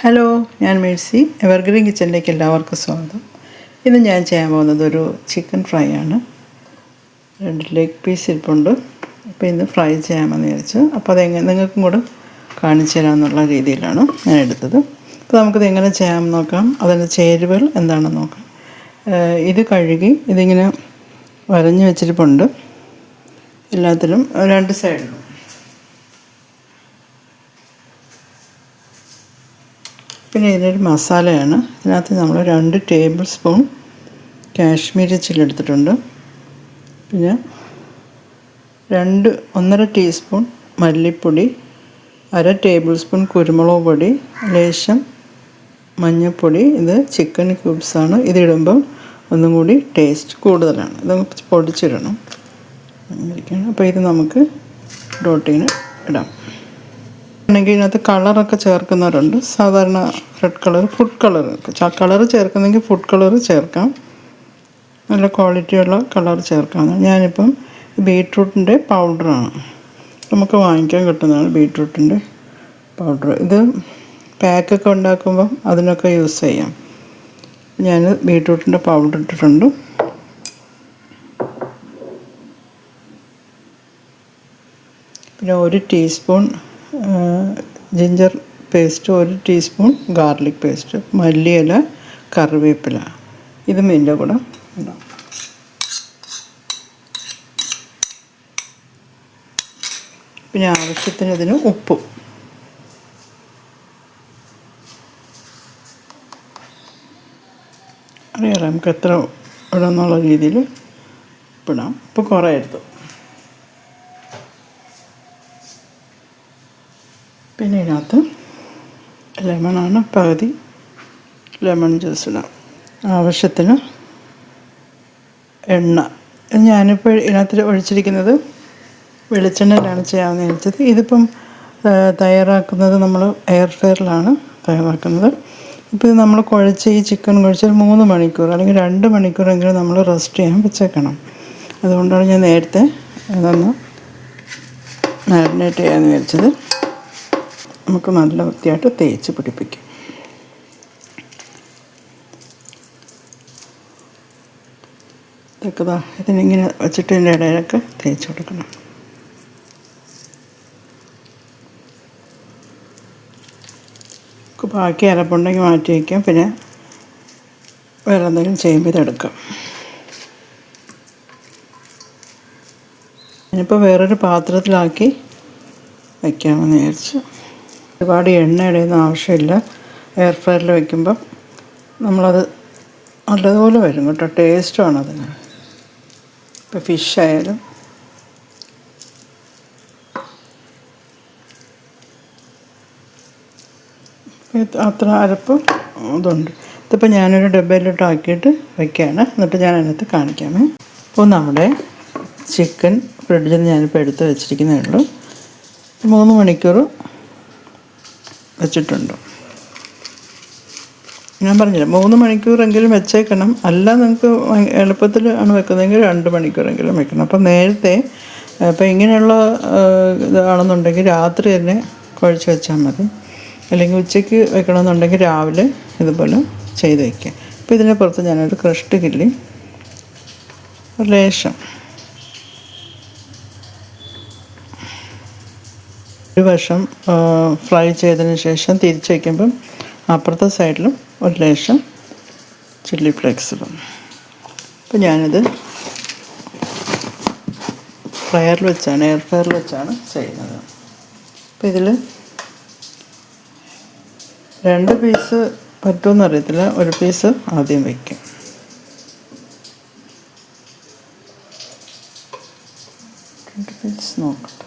Hello ഞാൻ Mercy evergreen കിച്ചണിലേക്ക് എല്ലാവർക്കും സ്വാഗതം. ഇന്ന് ഞാൻ ചെയ്യാൻ പോകുന്നത് ഒരു ചിക്കൻ ഫ്രൈ ആണ്. രണ്ട് ലെഗ് പീസ് ഇരിപ്പുണ്ട്. അപ്പോൾ ഇന്ന് ഫ്രൈ ചെയ്യാമെന്ന് വിചാരിച്ചു. അപ്പോൾ അതെങ്ങനെ നിങ്ങൾക്കും കൂടെ കാണിച്ചു തരാമെന്നുള്ള രീതിയിലാണ് ഞാൻ എടുത്തത്. അപ്പോൾ നമുക്കിത് എങ്ങനെ ചെയ്യാമെന്ന് നോക്കാം. അതിന്റെ ചേരുവകൾ എന്താണെന്ന് നോക്കാം. ഇത് കഴുകി ഇതിങ്ങനെ വരഞ്ഞ് വെച്ചിരിപ്പുണ്ട്. എല്ലാത്തിലും രണ്ട് സൈഡിലും പിന്നെ ഇതിനൊരു മസാലയാണ്. ഇതിനകത്ത് നമ്മൾ രണ്ട് ടേബിൾ സ്പൂൺ കാശ്മീരി ചില്ലി എടുത്തിട്ടുണ്ട്. പിന്നെ രണ്ട് ഒന്നര ടീസ്പൂൺ മല്ലിപ്പൊടി അര ടേബിൾ സ്പൂൺ കുരുമുളക് പൊടി ലേശം മഞ്ഞൾപ്പൊടി. ഇത് ചിക്കൻ ക്യൂബ്സാണ് ഇതിടുമ്പം ഒന്നും കൂടി ടേസ്റ്റ് കൂടുതലാണ്. ഇത് പൊടിച്ചിടണം. അപ്പോൾ ഇത് നമുക്ക് ഡോട്ടിങ്ങിന് ഇടാം. ആണെങ്കിൽ ഇതിനകത്ത് കളറൊക്കെ ചേർക്കുന്നവരുണ്ട്. സാധാരണ red colour food colour colour ചേർക്കുന്നെങ്കിൽ food colour ചേർക്കാം. നല്ല ക്വാളിറ്റിയുള്ള കളർ ചേർക്കാം ഞാനിപ്പം ബീട്രൂട്ടിന്റെ പൗഡറാണ് നമുക്ക് വാങ്ങിക്കാൻ കിട്ടുന്നതാണ് ബീട്രൂട്ടിന്റെ പൗഡർ ഇത് പാക്കൊക്കെ ഉണ്ടാക്കുമ്പം അതിനൊക്കെ യൂസ് ചെയ്യാം. ഞാൻ ബീട്രൂട്ടിന്റെ പൗഡർ ഇട്ടിട്ടുണ്ട്. പിന്നെ ഒരു ടീസ്പൂൺ ജിഞ്ചർ പേസ്റ്റ് ഒരു ടീസ്പൂൺ ഗാർലിക് പേസ്റ്റ് മല്ലിയില കറിവേപ്പില. ഇതും ഇതിന്റെ കൂടെ ഇടാം. പിന്നെ ആവശ്യത്തിന് ഇതിന് ഉപ്പ്. അറിയാലോ നമുക്ക് എത്ര ഇടാന്നുള്ള രീതിയിൽ ഉപ്പിടാം ഉപ്പ് കുറേ എടുത്തു. പിന്നെ ഇതിനകത്ത് ലെമണാണ് പകുതി. ലെമൺ ജ്യൂസ് ഇടാം. ആവശ്യത്തിന് എണ്ണ. ഞാനിപ്പോൾ ഇതിനകത്ത് ഒഴിച്ചിരിക്കുന്നത് വെളിച്ചെണ്ണയിലാണ് ചെയ്യാമെന്ന് വിചാരിച്ചത് ഇതിപ്പം തയ്യാറാക്കുന്നത് നമ്മൾ എയർ ഫെയറിലാണ് തയ്യാറാക്കുന്നത്. ഇപ്പോൾ നമ്മൾ കുഴച്ച് ഈ ചിക്കൻ കുഴച്ചാൽ മൂന്ന് മണിക്കൂർ അല്ലെങ്കിൽ രണ്ട് മണിക്കൂറെങ്കിലും നമ്മൾ റെസ്റ്റ് ചെയ്യാൻ വെച്ചേക്കണം. അതുകൊണ്ടാണ് ഞാൻ നേരത്തെ അതൊന്ന് മാരിനേറ്റ് ചെയ്യാമെന്ന് വിചാരിച്ചത്. നമുക്ക് നല്ല വൃത്തിയായിട്ട് തേച്ച് പിടിപ്പിക്കും. ഇതൊക്കെ ഇതിനിങ്ങനെ വെച്ചിട്ട് ഇതിന്റെ ഇടയിലൊക്കെ തേച്ച് കൊടുക്കണം. ബാക്കി അരപ്പുണ്ടെങ്കിൽ മാറ്റി വയ്ക്കാം. പിന്നെ വേറെ എന്തെങ്കിലും ചെയ്യുമ്പോൾ ഇതെടുക്കാം. ഞാനിപ്പോൾ വേറൊരു പാത്രത്തിലാക്കി വയ്ക്കാമെന്ന് വിചാരിച്ചു. ഒരുപാട് എണ്ണ ഇടയുന്ന ആവശ്യമില്ല. എയർ ഫ്രയറിൽ വയ്ക്കുമ്പം നമ്മളത് നല്ലതുപോലെ വരും കേട്ടോ. ടേസ്റ്റുമാണ് അതിന് ഇപ്പോൾ ഫിഷ് ആയാലും. ഇത് അത്ര അരപ്പ് ഇതുണ്ട്. ഇതിപ്പോൾ ഞാനൊരു ഡബ്ബയിലോട്ട് ആക്കിയിട്ട് വയ്ക്കുകയാണ്. എന്നിട്ട് ഞാൻ അതിനകത്ത് കാണിക്കാമേ. അപ്പോൾ നമ്മുടെ ചിക്കൻ ഫ്രിഡ്ജിൽ നിന്ന് ഞാനിപ്പോൾ എടുത്ത് വെച്ചിരിക്കുന്നേ ഉള്ളൂ. മൂന്ന് മണിക്കൂർ വെച്ചിട്ടുണ്ട്. ഞാൻ പറഞ്ഞില്ല മൂന്ന് മണിക്കൂറെങ്കിലും വെച്ചേക്കണം. അല്ല നിങ്ങൾക്ക് എളുപ്പത്തിൽ ആണ് വെക്കുന്നതെങ്കിൽ രണ്ട് മണിക്കൂറെങ്കിലും വെക്കണം. അപ്പം നേരത്തെ ഇപ്പം ഇങ്ങനെയുള്ള ഇതാണെന്നുണ്ടെങ്കിൽ രാത്രി തന്നെ കുഴച്ച് വെച്ചാൽ മതി. അല്ലെങ്കിൽ ഉച്ചയ്ക്ക് വെക്കണമെന്നുണ്ടെങ്കിൽ രാവിലെ ഇതുപോലെ ചെയ്ത് വയ്ക്കുക അപ്പോൾ ഇതിന് പുറത്ത് ഞാനൊരു ക്രഷ്ട് കില്ലി ലേശം ഒരു വശം ഫ്രൈ ചെയ്തതിന് ശേഷം തിരിച്ച് വയ്ക്കുമ്പം അപ്പുറത്തെ സൈഡിലും ഒരു ലേശം ചില്ലി ഫ്ലേക്സ് ഇടും. അപ്പം ഞാനിത് ഫ്രയറിൽ വെച്ചാണ് എയർ ഫ്രയറിൽ വെച്ചാണ് ചെയ്യുന്നത്. അപ്പം ഇതിൽ രണ്ട് പീസ് പറ്റുമെന്ന് അറിയത്തില്ല. ഒരു പീസ് ആദ്യം വയ്ക്കും രണ്ട് പീസ് നോക്കട്ടെ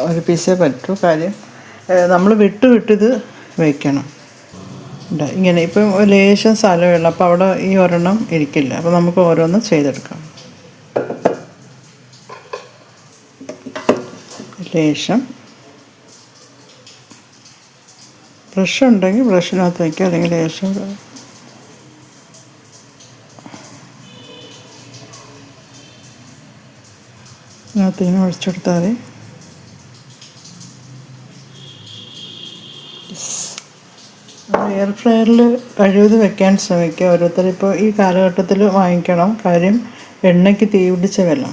ഒരു പീസേ പറ്റൂ കാര്യം നമ്മൾ വിട്ട് വിട്ടിത് വയ്ക്കണം ഇങ്ങനെ ഇപ്പം ലേശം ലേശം സ്ഥലമുള്ള അപ്പോൾ അവിടെ ഈ ഒരെണ്ണം ഇരിക്കില്ല. അപ്പോൾ നമുക്ക് ഓരോന്ന് ചെയ്തെടുക്കാം. ലേശം. ബ്രഷ് ഉണ്ടെങ്കിൽ ബ്രഷിനകത്ത് വയ്ക്കുക അല്ലെങ്കിൽ ലേശം ഇതിനകത്ത് ഇങ്ങനെ ഒഴിച്ചെടുത്താൽ മതി. എയർ ഫ്രയറിൽ കഴിവത് വെക്കാൻ ശ്രമിക്കുക. ഓരോരുത്തർ ഇപ്പോൾ ഈ കാലഘട്ടത്തിൽ വാങ്ങിക്കണം. കാര്യം എണ്ണയ്ക്ക് തീ പിടിച്ച വില.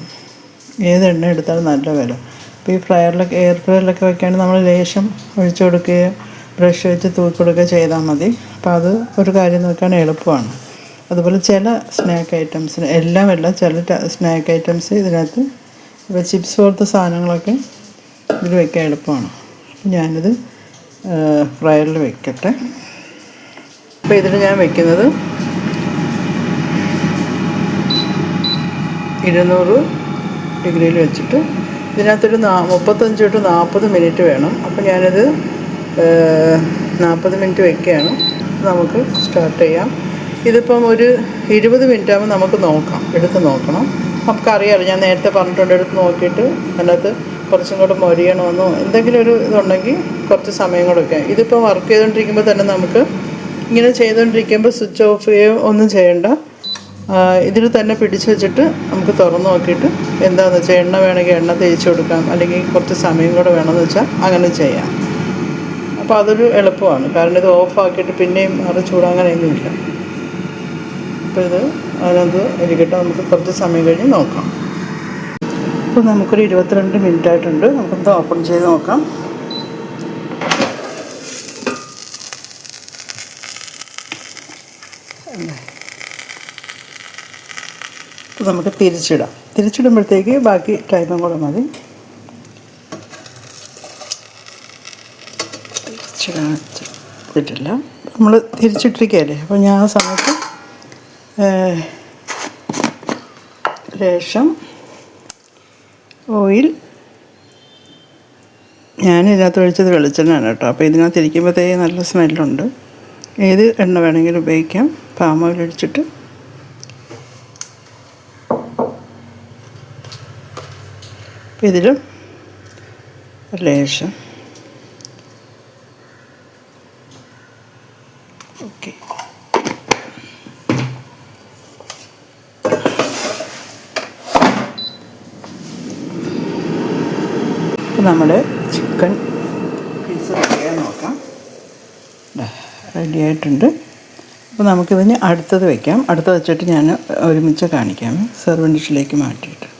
ഏത് എണ്ണ എടുത്താലും നല്ല വില. അപ്പോൾ ഈ ഫ്രയറിലൊക്കെ എയർ ഫ്രയറിലൊക്കെ വെക്കുകയാണെങ്കിൽ നമ്മൾ ലേശം ഒഴിച്ചു കൊടുക്കുകയോ ബ്രഷ് വെച്ച് തൂക്കി കൊടുക്കുക ചെയ്താൽ മതി. അപ്പോൾ അത് ഒരു കാര്യം നോക്കാൻ എളുപ്പമാണ്. അതുപോലെ ചില സ്നാക്ക് ഐറ്റംസിന് എല്ലാം എല്ലാമല്ല ചില സ്നാക്ക് ഐറ്റംസ് ഇതിനകത്ത് ഇപ്പോൾ ചിപ്സ് പോലത്തെ സാധനങ്ങളൊക്കെ ഇതിൽ വെക്കാൻ എളുപ്പമാണ്. ഞാനിത് ഫ്രയറിൽ വെക്കട്ടെ. അപ്പോൾ ഇതിൽ ഞാൻ വെക്കുന്നത് ഇരുന്നൂറ് ഡിഗ്രിയിൽ വെച്ചിട്ട് ഇതിനകത്തൊരു നാ മുപ്പത്തഞ്ച് ടു നാൽപ്പത് മിനിറ്റ് വേണം. അപ്പോൾ ഞാനത് നാൽപ്പത് മിനിറ്റ് വെക്കുകയാണ്. നമുക്ക് സ്റ്റാർട്ട് ചെയ്യാം. ഇതിപ്പം ഒരു ഇരുപത് മിനിറ്റ് ആകുമ്പോൾ നമുക്ക് നോക്കാം. എടുത്ത് നോക്കണം. നമുക്കറിയാമല്ലോ ഞാൻ നേരത്തെ പറഞ്ഞിട്ടുണ്ട് എടുത്ത് നോക്കിയിട്ട് അതിനകത്ത് കുറച്ചും കൂടെ മൊരിയണമെന്നോ എന്തെങ്കിലും ഒരു ഇതുണ്ടെങ്കിൽ കുറച്ച് സമയം കൂടെ വയ്ക്കാം ഇതിപ്പോൾ വർക്ക് ചെയ്തുകൊണ്ടിരിക്കുമ്പോൾ തന്നെ നമുക്ക് ഇങ്ങനെ ചെയ്തുകൊണ്ടിരിക്കുമ്പോൾ സ്വിച്ച് ഓഫ് ചെയ്യുകയോ ഒന്നും ചെയ്യണ്ട. ഇതിൽ തന്നെ പിടിച്ച് വെച്ചിട്ട് നമുക്ക് തുറന്ന് നോക്കിയിട്ട് എന്താണെന്ന് വെച്ചാൽ എണ്ണ വേണമെങ്കിൽ എണ്ണ തേച്ച് കൊടുക്കാം. അല്ലെങ്കിൽ കുറച്ച് സമയം കൂടെ വേണമെന്ന് വെച്ചാൽ അങ്ങനെ ചെയ്യാം. അപ്പോൾ അതൊരു എളുപ്പമാണ്. കാരണം ഇത് ഓഫാക്കിയിട്ട് പിന്നെയും അത് ചൂടാങ്ങനെയൊന്നുമില്ല അപ്പോൾ ഇത് അതിനകത്ത് ഇരിക്കട്ടെ. നമുക്ക് കുറച്ച് സമയം കഴിഞ്ഞ് നോക്കാം. ഇപ്പോൾ നമുക്കൊരു ഇരുപത്തിരണ്ട് മിനിറ്റ് ആയിട്ടുണ്ട് നമുക്കൊന്ന് ഓപ്പൺ ചെയ്ത് നോക്കാം. അപ്പോൾ നമുക്ക് തിരിച്ചിടാം. തിരിച്ചിടുമ്പോഴത്തേക്ക് ബാക്കി ടൈമും കൂടെ മതി. പറ്റില്ല നമ്മൾ തിരിച്ചിട്ടിരിക്കുകയല്ലേ? അപ്പോൾ ഞാൻ ആ സമയത്ത് ലേശം ഓയിൽ ഞാൻ ഇതിനകത്ത് ഒഴിച്ചത് വെളിച്ചെണ്ണയാണ് കേട്ടോ. അപ്പോൾ ഇതിനകത്ത് ഇരിക്കുമ്പോഴത്തേക്ക് നല്ല സ്മെല്ലുണ്ട്. ഏത് എണ്ണ വേണമെങ്കിലും ഉപയോഗിക്കാം. പാം ഓയിൽ ഒഴിച്ചിട്ട് അപ്പോൾ ഇതിലും ലേശം. ഓക്കെ. നമ്മൾ ചിക്കൻ പീസ് റെഡിയായി നോക്കാം. റെഡി ആയിട്ടുണ്ട്. അപ്പോൾ നമുക്കിതിന് അടുത്തത് വയ്ക്കാം അടുത്ത വെച്ചിട്ട് ഞാൻ ഒരുമിച്ച് കാണിക്കാം. സെർവൻ ഡിഷിലേക്ക് മാറ്റിയിട്ട്.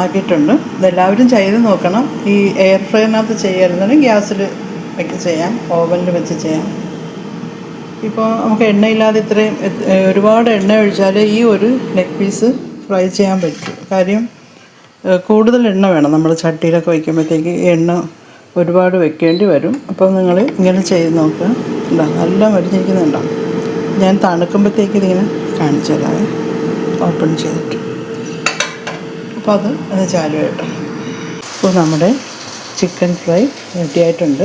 ഓണാക്കിയിട്ടുണ്ട് ഇതെല്ലാവരും ചെയ്ത് നോക്കണം. ഈ എയർ ഫ്രൈനകത്ത് ചെയ്യരുതെങ്കിൽ ഗ്യാസിൽ വെച്ച് ചെയ്യാം. ഓവനിൽ വെച്ച് ചെയ്യാം. ഇപ്പോൾ നമുക്ക് എണ്ണയില്ലാതെ ഇത്രയും ഒരുപാട് എണ്ണ ഒഴിച്ചാൽ ഈ ഒരു നെക്ക് പീസ് ഫ്രൈ ചെയ്യാൻ പറ്റും. കാര്യം കൂടുതൽ എണ്ണ വേണം. നമ്മൾ ചട്ടിയിലൊക്കെ വയ്ക്കുമ്പോഴത്തേക്ക് എണ്ണ ഒരുപാട് വെക്കേണ്ടി വരും. അപ്പോൾ നിങ്ങൾ ഇങ്ങനെ ചെയ്ത് നോക്കുക ഉണ്ടോ നല്ല മരുന്നിരിക്കുന്നുണ്ടോ ഞാൻ തണുക്കുമ്പോഴത്തേക്ക് ഇതിങ്ങനെ കാണിച്ചു തരാം ഓപ്പൺ ചെയ്തിട്ട്. അപ്പോൾ അത് അത് ചാലു കേട്ടോ. അപ്പോൾ നമ്മുടെ ചിക്കൻ ഫ്രൈ റെഡിയായിട്ടുണ്ട്.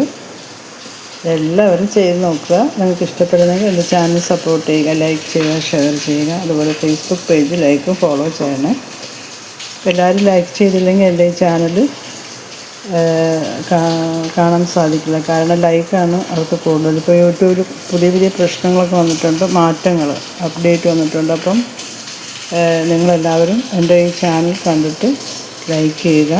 എല്ലാവരും ചെയ്ത് നോക്കുക. നിങ്ങൾക്ക് ഇഷ്ടപ്പെടുന്നെങ്കിൽ എന്റെ ചാനൽ സപ്പോർട്ട് ചെയ്യുക ലൈക്ക് ചെയ്യുക ഷെയർ ചെയ്യുക. അതുപോലെ ഫേസ്ബുക്ക് പേജ് ലൈക്ക് ഫോളോ ചെയ്യണേ. എല്ലാവരും ലൈക്ക് ചെയ്തില്ലെങ്കിൽ എന്റെ ഈ ചാനൽ കാണാൻ സാധിക്കില്ല. കാരണം ലൈക്കാണ് അവർക്ക് കൂടുതൽ. ഇപ്പോൾ യൂട്യൂബിൽ പുതിയ പുതിയ പ്രശ്നങ്ങളൊക്കെ വന്നിട്ടുണ്ട് മാറ്റങ്ങൾ അപ്ഡേറ്റ് വന്നിട്ടുണ്ട്. അപ്പം നിങ്ങളെല്ലാവരും എന്റെ ഈ ചാനൽ കണ്ടിട്ട് ലൈക്ക് ചെയ്യുക.